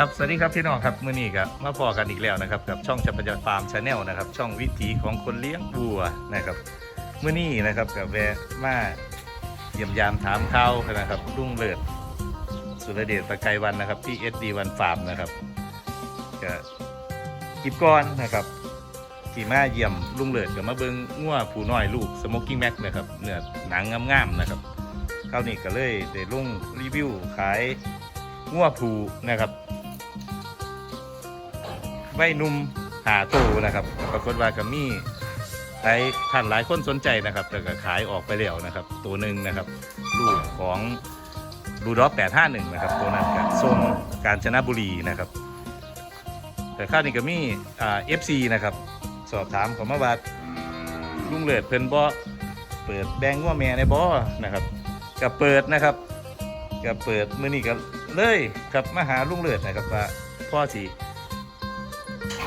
ครับสวัสดีครับพี่น้องครับมื่อนี้ครับมาพอกันอีกแล้วนะครับกับช่องชัพยาฟาร์มชาแนลนะครับช่องวิถีของคนเลี้ยงวัวนะครับมื่อนี้นะครับกับแวะมาเยี่ยมยามถามข่าวนะครับรุ่งเลิศสุรเดชประไกรวันนะครับที่ SD วันฟาร์มนะครับกับกิบก้อนนะครับที่มาเยี่ยมลุงเลิศกับมาเบิงงัวผู้น้อยลูกสโมกกิ้งแม็กนะครับเนื้อหนังงามๆนะครับคราวนี้ก็เลยได้ลงรีวิวขายงัวผูนะครับ ไว้หนุ่มหาโตนะครับปรากฏว่าก็มีหลายท่านหลายคนสนใจนะครับแต่ก็ขายออกไปแล้วนะครับ ตัวหนึ่งนะครับลูกของบูดอก851นะครับตัวนั้นก็ทรงกาญจนบุรีนะครับ แต่ข้าวนี้ก็มีอ่า FC นะครับ สอบถามของมาว่าลุงเลิศเพิ่นบ่เปิดแบงก์ว่าแม่ในบ่นะครับก็เปิดนะครับก็เปิดมื้อนี้ก็เลยครับมาหาลุงเลิศนะครับว่าพ่อสิ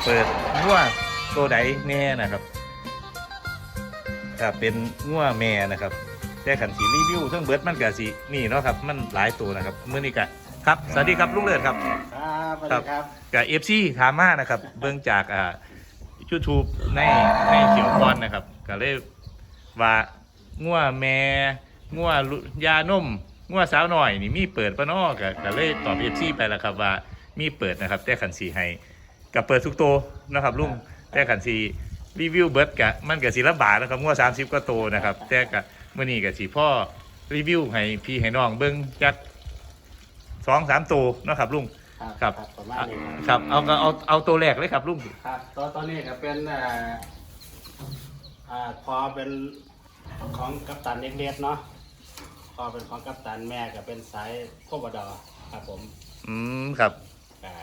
เปิดงัวตัวใดแน่นะครับถ้าเป็นงัวแม่นะครับแต่ขันสีรีวิวเทั้งเบิร์ดมันกับสีนี่เนาะครับมันหลายตัวนะครับเมื่อนี้กะครับสวัสดีครับลุงเลิศครับครับสวัสดีครับกับเอฟซีถามมานะครับเบื้องจากอ่ายูทูบในในเขียวพรนะครับก็เลยว่างัวแม่งัวลุยานมงัวสาวหน่อยนี่มีเปิดปะเนอก็ก็เลยตอบเอฟซีไปแล้วครับว่ามีเปิดนะครับแต่ขันสีให้ กับเปิดทุกตัวนะครับลุงแต่ขันสีรีวิวเบิร์ดกะมันกับสีละบาทนะครับงัวสามสิบก็โตวนะครับแต่กะเมื่อนี้กับสีพ่อรีวิวให้พี่ให้น้องเบิ้งจักสองสามตัวเนาะครับลุงครับประมาณนี้ครับเอาก็เอาเอาตัวแรกเลยครับลุงครับตอนตอนนี้ก็เป็นอ่าอ่าพอเป็นของกัปตันเล็กๆเนาะพอเป็นของกัปตันแม่ก็เป็นสายโคบดอครับผม อืมครับอ่า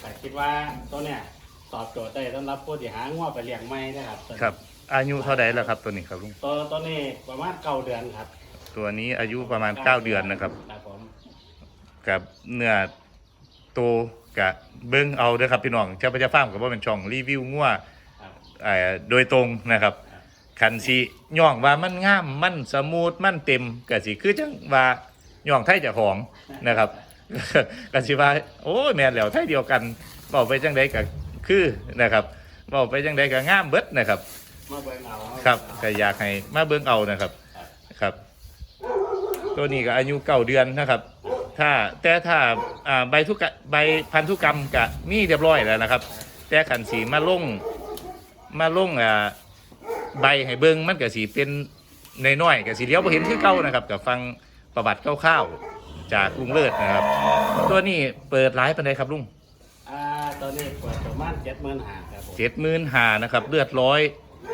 แต่คิดว่าตัวเนี้ยตอบโจทย์ได้สำหรับผู้ที่หาง้อไปเลี้ยงไม่นะครับครับ อายุเท่าไดแล้วครับตัวนี้ครับลุงตัวตัวนี้ประมาณเก้าเดือนครับตัวนี้อายุประมาณ9เดือนนะครับ ครับผมกับเนื้อโตกับเบิ้งเอาเด้อครับพี่น้องเจ้าพระเจ้าฟ้าร์มกับว่าเป็นช่องรีวิวงัวครับ เอ่อโดยตรงนะครับคันสีย่องว่ามันงามมันสมูทมันเต็มก็สิคือจังว่าย่องไทยเจ้าของนะครับ ก็สิว่าโอ้ยแม่นแล้วไทยเดียวกันบอกไปจังไดก็คือนะครับบอกไปจังไดก็งามเบิดนะครับ มาเบิ่งเอาครับก็อยากให้มาเบิ่งเอานะครับ ครับ ตัวนี้ก็อายุเก้าเดือนนะครับ ถ้าแต่ถ้าอ่าใบทุกะใบพันธุกรรมกะมีเรียบร้อยแล้วนะครับ แต่ขันสีมาลงมาลงอ่าใบให้เบิ่งมันก็สีเป็นน้อยๆก็สีเลี้ยวพอเห็นคือเก่านะครับกับฟังประวัติคร่าวๆ จากลุงเลิศนะครับ ตัวนี้เปิดร้ายปันใดครับลุงอ่าตอนนี้เปิดประมาณเจ็ดหมื่นห้าครับผมเจ็ดหมื่นหานะครับ เลือดร้อย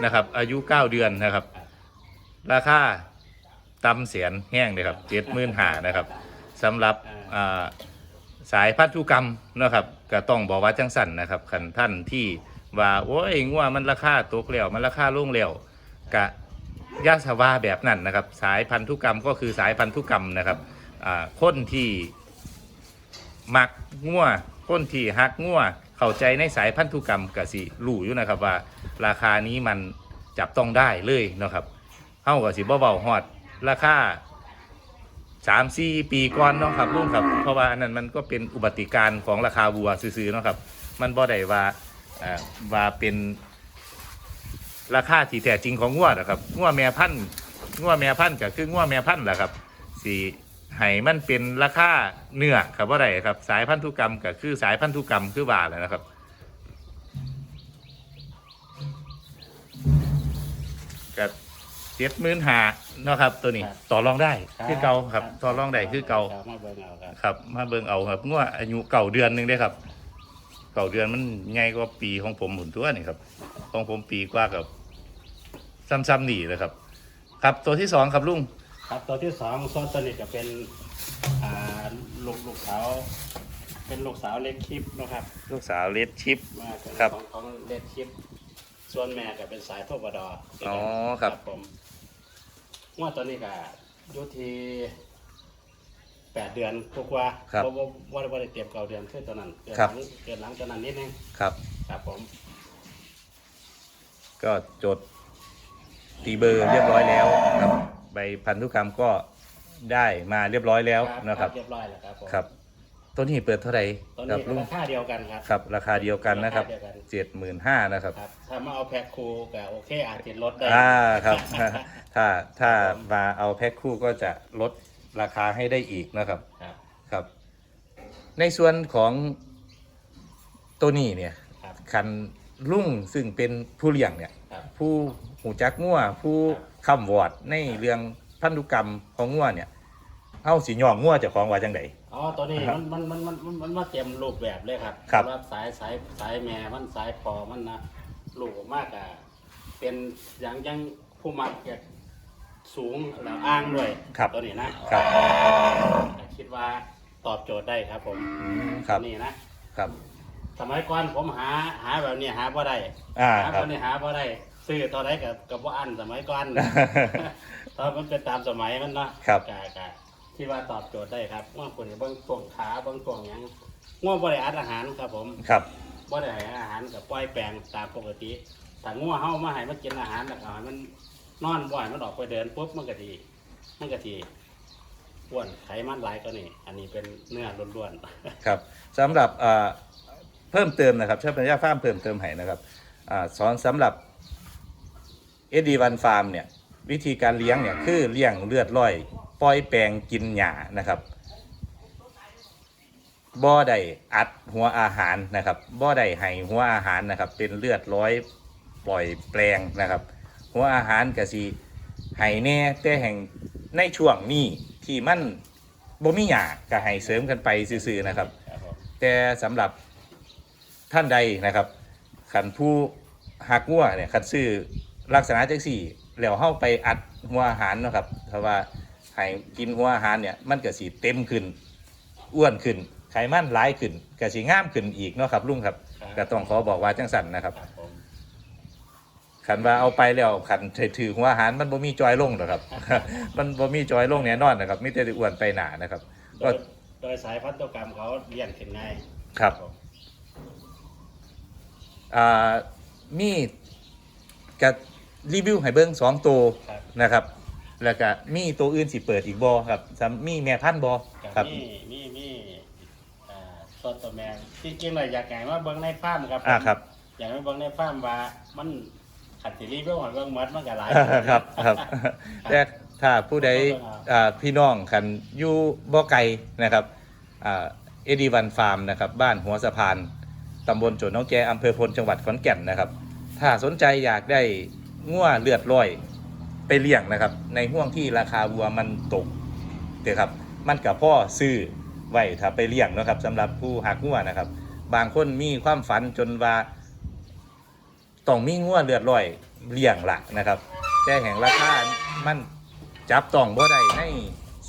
นะครับ อายุเก้าเดือนนะครับ ราคาตำเสียนแห้งเลยครับเจ็ดหมื่นหานะครับสำหรับอ่าสายพันธุกรรมนะครับก็ต้องบอกว่าจังสันนะครับคันท่านที่ว่าโอ้ยงัวมันราคาตกแล้วมันราคาลงแล้วกะยาสวาแบบนั้นนะครับ สายพันธุกรรมก็คือสายพันธุกรรมนะครับอ่า คนที่มักงัวคนที่ฮักงัวเข้าใจในสายพันธุกรรมกสิรู้อยู่นะครับว่า ราคานี้มันจับต้องได้เลยนะครับเฮากับสิบ่เบาฮอด ราคาสามสี่ปีก่อนเนาะครับลุงครับ เพราะว่าอันนั้นมันก็เป็นอุบัติการณ์ของราคาวัวซื้อๆเนาะครับ มันบ่ได้ว่าว่าเป็นราคาที่แท้จริงของงัวนะครับงัวแม่พันธุ์งัวแม่พันธุ์ก็คืองัวแม่พันธุ์แหละครับสี ให้มันเป็นราคาเนื้อครับว่าไรครับ สายพันธุกรรมก็คือสายพันธุกรรมคือว่าแหละนะครับ กับเจ็ดหมื่นหาเนาะครับ ตัวนี้ต่อรองได้คือเก่าครับต่อรองได้คือเก่าครับมาเบิ่งเอาครับครับ มาเบิ่งเอาครับงัวอายุเก่าเดือนหนึ่งได้ครับเก่าเดือนมันใหญ่กว่าปีของผมหมุนตัวนี่ครับ ของผมปีกว่ากับซ้ำๆนี่เลยครับ ครับตัวที่สองครับลุง ครับตัวที่สองโซนตัวนี้จะเป็นอ่าลูกลูกสาว เป็นลูกสาวเล็กคลิปนะครับลูกสาวเลดชิป มาเป็นครับของของเล็กคลิป ส่วนแม่ก็เป็นสายโทบดออ๋อครับ ผมว่าตัวนี้ก็อยุทีแปดเดือนกว่าๆครับว่าว่าว่าว่าได้เตรียมเก่าเดือนขึ้นตัวนั้นเกินครัหบลังเกินหลังตัวนั้นนิดนึงครับ ครับผม ก็จด ตีเบอร์เรียบร้อยแล้วครับใบพันธุกรรมก็ได้มาเรียบร้อยแล้วนะครับเรียบร้อยแล้วครับผมครับตัวนี้เปิดเท่าไหร่ตอนครันี้บลุงราคาเดียวกันครับครับ ราคาเดียวกันนะครับาเดียวกันเจ็ดหมื่นห้านะครับครับถ้ามาเอาแพ็คคูก็โอเคอาจจะลดได้อ่าครับ ถ้าถ้ามาเอาแพ็คคู่ก็จะลดราคาให้ได้อีกนะครับครับครับในส่วนของตัวนี้เนี่ยครับคันลุ่งซึ่งเป็นผู้เลี้ยงเนี่ยครับผู้ หูจักงัวผู้คำวอดในเรื่องพันธุกรรมของงัวเนี่ยเอาสีย่องงัวเจ้าของว่าจังได อ๋อตัวนี้ครับมันมันมันมันมันมันมาเตรียมรูปแบบเลยครับครับสำหรับสายสายสายแม่มันสายพอมันนะลูกออกมากอะเป็นอย่างยังผู้มักอยากสูงแล้วอ้างด้วยครับตัวนี้นะครับ คิดว่าตอบโจทย์ได้ครับ ผมครับ ตัวนี้นะ ครับ สมัยก่อนผมหาหาแบบนี้หาบ่ได้อ่าหาคแบรับบนี้หาบ่ได้ ซื้อเท่าไรกับกับว่าอันสมัยก่อนตอนมันเป็นตามสมัยมันเนาะครับ กะกะที่ว่าตอบโจทย์ได้ครับว่าคนเบางช่วงขาเบางช่วงหยังง่วงบ่ได้อัดอาหารครับผมครับบ่ได้ให้อาหารกับปล่อยแปลงตามปกติถ้าง่วงเฮามาให้มันกินอาหารแล้วก็ให้มันนอนบ่อยมันออกไปเดินปุ๊บมันก็ดีมันก็ดีอ้วนไขมันหลายก็นี่ อันนี้เป็นเนื้อล้วนครับสำหรับอ่าเพิ่มเติมนะครับช่ปัญญาฟาร์มเพิ่มเติมให้นะครับอาสอนสำหรับ เอดีวันฟาร์มเนี่ยวิธีการเลี้ยงเนี่ยคือเลี้ยงเลือดร้อยปล่อยแปลงกินหญ้านะครับบ่อได้อัดหัวอาหารนะครับบ่อได้ให้หัวอาหารนะครับ เป็นเลือดร้อยปล่อยแปลงนะครับ หัวอาหารกะสิให้แน่แต่แห่งในช่วงนี้ที่มันบ่มีหญ้าก็ให้เสริมกันไปซื่อๆนะครับ แต่สำหรับท่านใดนะครับขันผู้หักงัวเนี่ยขันซื้อ ลักษณะจังสี่แล้วเข้าไปอัดหัวอาหารเนาะครับเพราะว่าให้กินหัวอาหารเนี่ยมันก็สีเต็มขึ้นอ้วนขึ้นไขมันหลายขึ้นก็สีงามขึ้นอีกเนาะครับลุงครับก็ต้องขอบอกว่าจังสันนะครับครับผมขันว่าเอาไปแล้วขันถือหัวอาหารมันบ่มีจอยลงหรอกครับ มันบ่มีจอยลงแน่นอนนะครับมิแต่ได้อ้วนไปหนานะครับโดก็ยโดยสายพันธุกรรมเขาเลี้ยงขึ้นง่ายครับผมอ่ามีกับ รีวิวให้เบิ้งสองตัวครับ นะครับ แล้วก็มีตัวอื่นสิเปิดอีกบอครับซ้ำมีแม่พันธุ์บอกับครับมีมีมีอ่าต้นตัวแมงจริงๆเลยอยากให้มาเบิ่งในฟาร์มครับผมอ่าครับ อยากให้เบิ่งในฟาร์มว่ามันขัดสิรีเบิ่งหอยเบิ่งหมดมันก็หลาย ครับครับ แต่ถ้าผู้ใดอ่าพี่น้องคันอยู่บ่อไก่นะครับเอดีวันฟาร์มนะครับ บ้านหัวสะพานตำบลโจนน้องแกอำเภอพลจังหวัดขอนแก่นนะครับ ถ้าสนใจอยากได้ งัวเลือดร้อยไปเลี้ยงนะครับ ในห่วงที่ราคาวัวมันตกเด้อครับ มันกับพ่อซื้อไว้ถ้าไปเลี้ยงนะครับสำหรับผู้หักงัวนะครับ บางคนมีความฝันจนว่าต้องมีงัวเลือดร้อยเลี้ยงหละนะครับแต่แห่งราคามันจับต้องบ่ได้ใน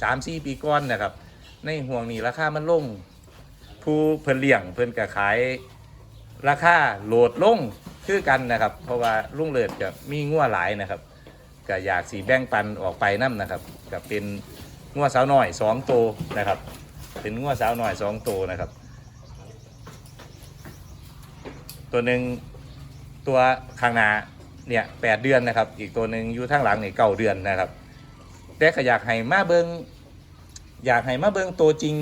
สามสี่ปีก่อนนะครับ ในห่วงนี้ราคามันลงผู้เพิ่นเลี้ยงเพิ่นก็ขายราคาโหลดลง คือกันนะครับ เพราะว่าลุงเลิศกับมีงัวหลายนะครับก็อยากสีแบ่งปันออกไปนํนะครับก็เป็นงัวสาวน้อยสองตัวนะครับ เป็นงัวสาวน้อยสองตัวนะครับ ตัวหนึ่งตัวข้างหน้าเนี่ยแปดเดือนนะครับ อีกตัวหนึ่งอยู่ทางหลังเนี่ยเก้าเดือนนะครับ แต่ก็อยากให้มาเบิงอยากให้มาเบิงตัวจริง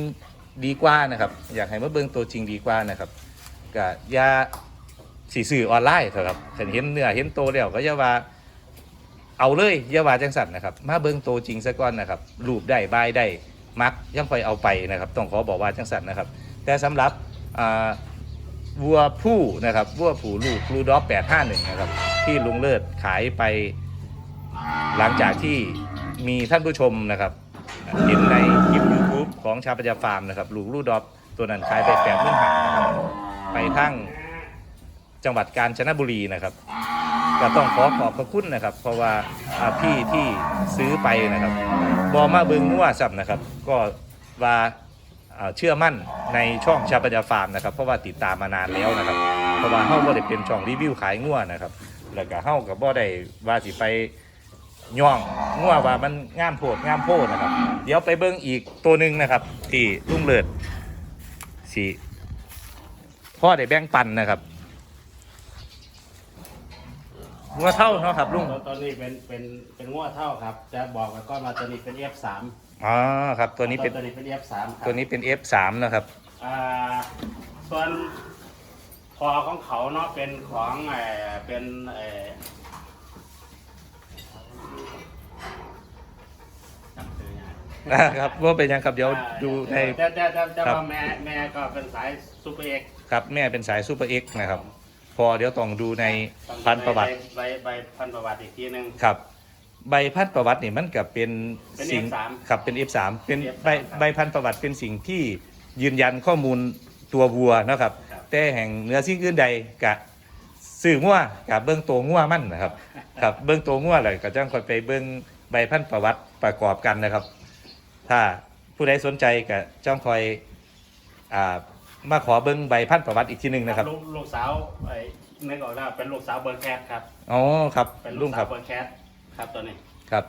ดีกว่านะครับ อยากให้มาเบิงตัวจริงดีกว่านะครับก็อย่า สีสื่อออนไลน์เถอะครับเห็นเห็นเนื้อเห็นโตแล้วก็อย่าว่าเอาเลยอย่าว่าจังสันนะครับ มาเบิ้งโตจริงซะก่อนนะครับรูปได้บายได้มักยังค่อยเอาไปนะครับ ต้องขอบอกว่าจังสันนะครับ แต่สำหรับวัวผู้นะครับวัวผู้ลูกลูดอฟ851นะครับ ที่ลุงเลิศขายไปหลังจากที่มีท่านผู้ชมนะครับเห็นในคลิป YouTube ของชาปัญญาฟาร์มนะครับลูกลูดอฟตัวนั้นขายไป8ปดหมื่นหาไปทั้ง จังหวัดกาญจนบุรีนะครับ ก็ต้องขอขอบพระคุณนะครับ เพราะว่าพี่ที่ซื้อไปนะครับบอมาเบิงงัวสับนะครับ ก็ว่าเชื่อมั่นในช่องชาปัญญาฟาร์มนะครับ เพราะว่าติดตามมานานแล้วนะครับ เพราะว่าเฮาบ่ได้เป็นช่องรีวิวขายงัวนะครับ แล้วก็เฮาก็บ่ได้ว่าสิไปย่องงัวว่ามันงามโพดงามโพดนะครับ เดี๋ยวไปเบิ่งอีกตัวหนึ่งนะครับที่ลุงเลิศสิพ่อได้แบ่งปันนะครับ งัวเท่าเนาะครับลุงตัวตัวนี้เป็นเป็นเป็นง้อเท่าครับ จะบอกกันก้อนมาตัวนี้เป็น F3 อ๋อครับ ตัวนี้เป็นตัวนี้เป็น F3 ครับตัวนี้เป็น F3 นะครับอ่าส่วนคอของเขาเนาะเป็นของเออเป็นเออจำชื่อยังนะครับว่าเป็นยังครับเดี๋ยวดูในแต่แต่แต่แต่ครับว่าแม่แม่ก็เป็นสายซูเปอร์เอ็กซ์ครับแม่เป็นสายซูเปอร์เอ็กซ์นะครับ พอเดี๋ยวต้องดูในพันธุ์ประวัติใบใบพันธุ์ประวัติอีกทีหนึงครับ ใบพันธุ์ประวัตินี่มันกับเป็นเป็นสิ่ง F3 ครับเป็น F3 เป็น F3 ใบใบพันธุ์ประวัติเป็นสิ่งที่ยืนยันข้อมูลตัววัวนะครับ ครับ แต่แห่งเหนือสิ่งอื่นใดกะสื่องัวกับเบื้องตัวงัวมั่นนะครับ ครับเบื้องตัวงัวเลยก็จ้างคอยไปเบื้องใบพันธุ์ประวัติประกอบกันนะครับ ถ้าผู้ใดสนใจก็จ้องคอยอ่า มาขอเบิ้งใบพันธุ์ประวัติอีกทีหนึ่งนะครับลูกลูกสาวไอ้นึกออกแล้วเป็นลูกสาวเบอร์แคทครับอ๋อครับเป็นลุลูงกคสารัวบเบอร์แคทครับตัวนี้ครับ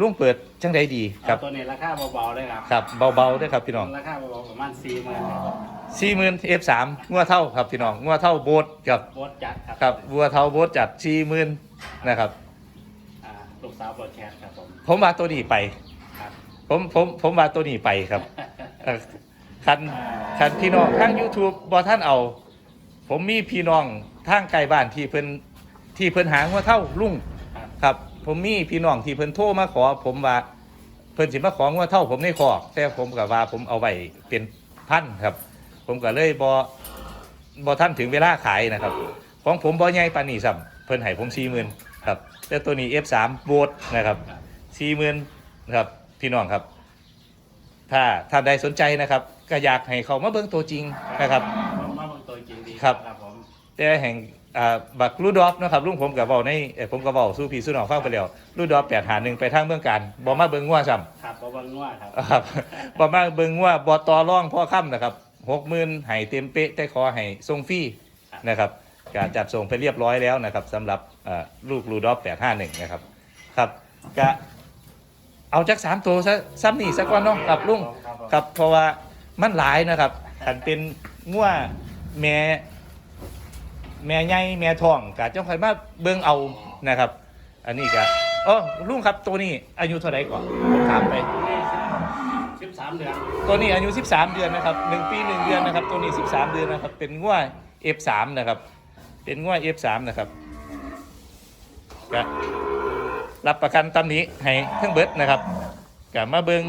ลุงเปิดจังใดดีคเอารับตัวนี้ราคาเบาๆเลยครับครับเบาๆด้วยครับพี่น้องราคาเบาๆประมาณสี่หมื่นครับสี่หมื่นเอฟสามงัวเท่าครับพี่น้องงัวเท่าโบสกับโบสจัดครับครับวัวเท่าโบสจัดสี่หมื่นนะครับ อ่าลูกสาวเบอร์แคทครับผมผมว่าตัวนี้ไป ครับผมผมผมว่าตัวนี้ไปครับเอ่อ คันคันพี่น้องทาง YouTube บอท่านเอา ผมมีพี่น้องทางไกลบ้านที่เพิ่นที่เพิ่นหางัวเท่าลุงครับ ผมมีพี่น้องที่เพิ่นโทรมาขอ ผมว่าเพิ่นสิมาของงัวเท่าผมในคอกแต่ผมก็ว่าผมเอาไว้เป็นพันครับ ผมก็เลยบอบอท่านถึงเวลาขายนะครับ ของผมบอใหญ่ปานนี้ซ้ำเพิ่นให้ผมสี่หมื่นครับแต่ตัวนี้ F3 โบสนะครับสี่หมื่นครับพี่น้องครับ ถ้าท่านใดสนใจนะครับ ก็อยากให้เขามาเบิ่งตัวจริงนะครับ ผมมาเบิ่งตัวจริงดีครับ ครับผมแต่แห่งอ่าบักลูดอฟนะครับลุงผมกับเบาในเอ่อผมกับเบาสู้พี่สู้น้องฟังไปแล้วลูดอฟแปดหาหนึ่งไปทางเมืองการบอมาเบิ่งงัวซ้ำ ครับบ่เบิ่งนัวครับ ครับประมาณเบิ่งว่าบอตอร่องพ่อค่ำนะครับหกหมื่นให้เต็มเป๊ะแต่ขอให้ส่งฟรีนะครับก็จัดส่งไปเรียบร้อยแล้วนะครับสำหรับเอ่อลูกรูดอฟแปดห้าหนึ่งนะครับครับก็เอาจักสามตัวซะซ้ำนี่สักวันเนาะครับลุงครับผม ครับเพราะว่า มันหลายนะครับอันเป็นงัวแม่แม่ใหญ่แม่ทองกะเจ้าใครมาเบิ่งเอานะครับ อันนี้ก็เออลุงครับตัวนี้อายุเท่าไหร่ก่อนผมถามไปสิบสามเดือนตัวนี้อายุ 13 เดือนนะครับ1ปี1เดือนนะครับ ตัวนี้ 13 เดือนนะครับ เป็นง่ว F3 นะครับ เป็นง่ว F3 นะครับก็รับประกันตำหนี้ให้เครื่องเบิดนะครับก็มาเบิง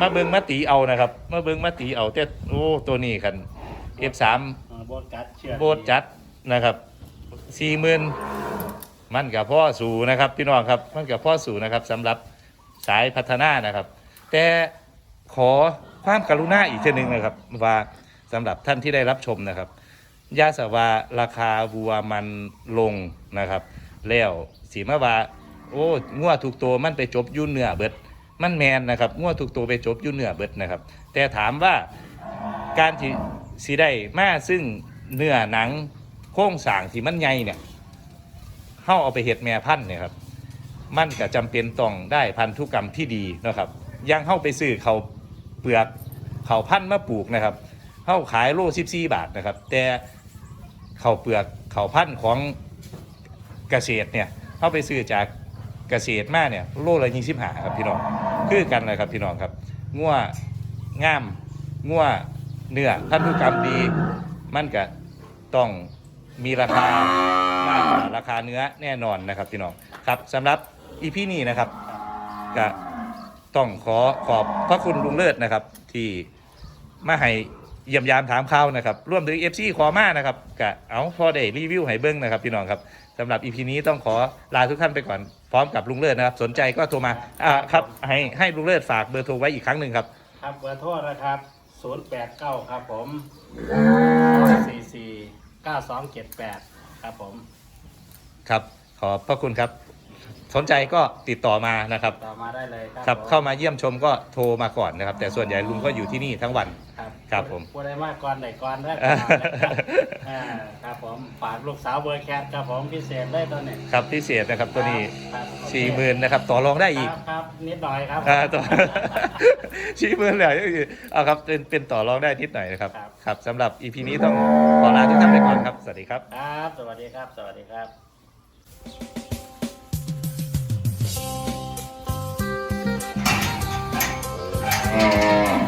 มาเบิงมาตีเอานะครับ มาเบิงมาตีเอาแต่โอ้ตัวนี้คัน F3 เอ่อโบสกัดเชือกโบดจัดนะครับสี่หมื่นมันกับพ่อสู่นะครับ พี่น้องครับมันกับพ่อสู่นะครับสำหรับสายพัฒนานะครับ แต่ขอความกรุณาอีกทีหนึ่งนะครับ ว่าสำหรับท่านที่ได้รับชมนะครับยาสวาราคาวัวมันลงนะครับ แล้วสีมาว่าโอ้งัวถูกตัวมันไปจบอยุ่เนื้อเบิด มันแมนนะครับงัวถูกตัวไปจบอยุ่เหนือเบิดนะครับ แต่ถามว่าการที่สีได้มาซึ่งเนื้อหนังโครงสางที่มันใหญ่เนี่ยเข้าเอาไปเห็ดแม่พันธุ์เนี่ยครับมันก็จำเป็นต้องได้พันธุกรรมที่ดีนะครับยังเข้าไปซื้อเขาเปลือกเขาพันธุ์มาปลูกนะครับเข้าขายโลสิบสี่บาทนะครับ แต่เขาเปลือกเขาพันธุ์ของเกษตรเนี่ยเข้าไปซื้อจาก เกษตรมาเนี่ยโลละยี่สิบห้าครับพี่น้องคือกันเลยครับพี่น้องครับง่วงามงัวเนื้อพันธุกรรมดี มันก็ต้องมีราคามากกว่าราคาเนื้อแน่นอนนะครับพี่น้องครับสำหรับอีพีนี้นะครับก็ต้องขอขอบพระคุณลุงเลิศนะครับ ที่มาให้เยี่ยมยามถามข่าวนะครับร่วมถึง FC ขอมานะครับก็เอาพอได้รีวิวให้เบิ้งนะครับพี่น้องครับ สำหรับอีพีนี้ต้องขอลาทุกท่านไปก่อนพร้อมกับลุงเลิศนะครับ สนใจก็โทรมาอ่าครับ ให้ให้ลุงเลิศฝากเบอร์โทรไว้อีกครั้งหนึ่งครับ ครับเบอร์โทษนะครับศูนย์แปดเก้าครับผมสี่สี่เก้าสองเจ็ดแปดครับผม ครับ ขอบพระคุณครับ สนใจก็ติดต่อมานะครับ ต่อมาได้เลยครับครับ ผม เข้ามาเยี่ยมชมก็โทรมาก่อนนะครับ แต่ส่วนใหญ่ลุงก็อยู่ที่นี่ทั้งวัน ครับครับผมพูดได้มากก่อนได้ก่อนได้อ่าอ่าครับผมฝากลูกสาวเบอร์แคทครับผมพิเศษได้ตัวนี้ครับพิเศษนะครับตัวนี้ครับสี่หมื่นนะครับต่อรองได้อีกครับครับนิดหน่อยครับ อ่าต่อ สี่หมื่นเลยเอาครับเป็นเป็นต่อรองได้นิดหน่อยนะครับครับ ครับสำหรับอีพีนี้ต้องขอลาทุกท่านไปก่อนครับสวัสดีครับ ครับ สวัสดีครับ สวัสดีครับ Thank